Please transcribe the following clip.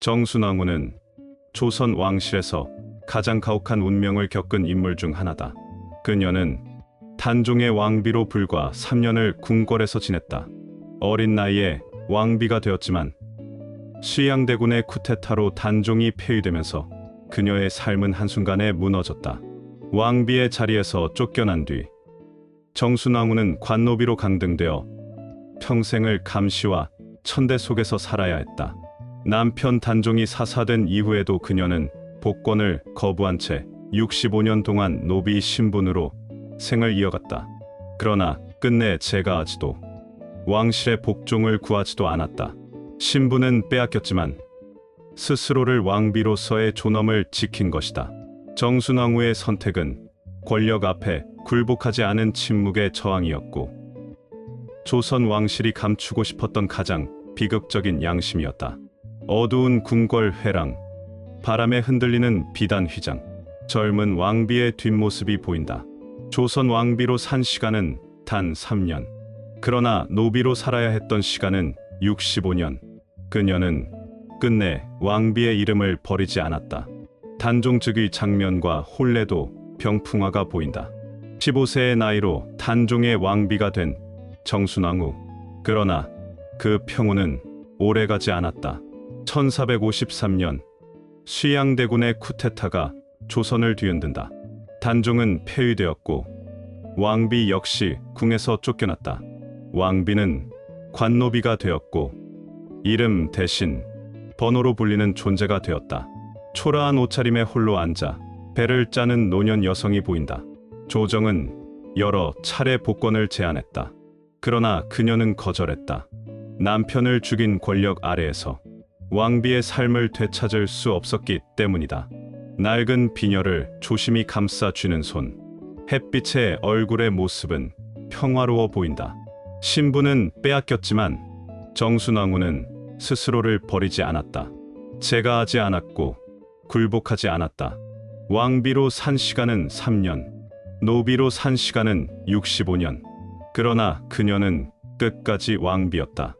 정순왕후는 조선 왕실에서 가장 가혹한 운명을 겪은 인물 중 하나다. 그녀는 단종의 왕비로 불과 3년을 궁궐에서 지냈다. 어린 나이에 왕비가 되었지만 수양대군의 쿠데타로 단종이 폐위되면서 그녀의 삶은 한순간에 무너졌다. 왕비의 자리에서 쫓겨난 뒤 정순왕후는 관노비로 강등되어 평생을 감시와 천대 속에서 살아야 했다. 남편 단종이 사사된 이후에도 그녀는 복권을 거부한 채 65년 동안 노비 신분으로 생을 이어갔다. 그러나 끝내 제가하지도 왕실의 복종을 구하지도 않았다. 신분은 빼앗겼지만 스스로를 왕비로서의 존엄을 지킨 것이다. 정순왕후의 선택은 권력 앞에 굴복하지 않은 침묵의 저항이었고 조선 왕실이 감추고 싶었던 가장 비극적인 양심이었다. 어두운 궁궐 회랑, 바람에 흔들리는 비단 휘장, 젊은 왕비의 뒷모습이 보인다. 조선 왕비로 산 시간은 단 3년. 그러나 노비로 살아야 했던 시간은 65년. 그녀는 끝내 왕비의 이름을 버리지 않았다. 단종 즉위 장면과 혼례도 병풍화가 보인다. 15세의 나이로 단종의 왕비가 된 정순왕후. 그러나 그 평온은 오래가지 않았다. 1453년 수양대군의 쿠데타가 조선을 뒤흔든다. 단종은 폐위되었고 왕비 역시 궁에서 쫓겨났다. 왕비는 관노비가 되었고 이름 대신 번호로 불리는 존재가 되었다. 초라한 옷차림에 홀로 앉아 배를 짜는 노년 여성이 보인다. 조정은 여러 차례 복권을 제안했다. 그러나 그녀는 거절했다. 남편을 죽인 권력 아래에서 왕비의 삶을 되찾을 수 없었기 때문이다. 낡은 비녀를 조심히 감싸 쥐는 손. 햇빛의 얼굴의 모습은 평화로워 보인다. 신부는 빼앗겼지만 정순왕후는 스스로를 버리지 않았다. 제가하지 않았고 굴복하지 않았다. 왕비로 산 시간은 3년, 노비로 산 시간은 65년. 그러나 그녀는 끝까지 왕비였다.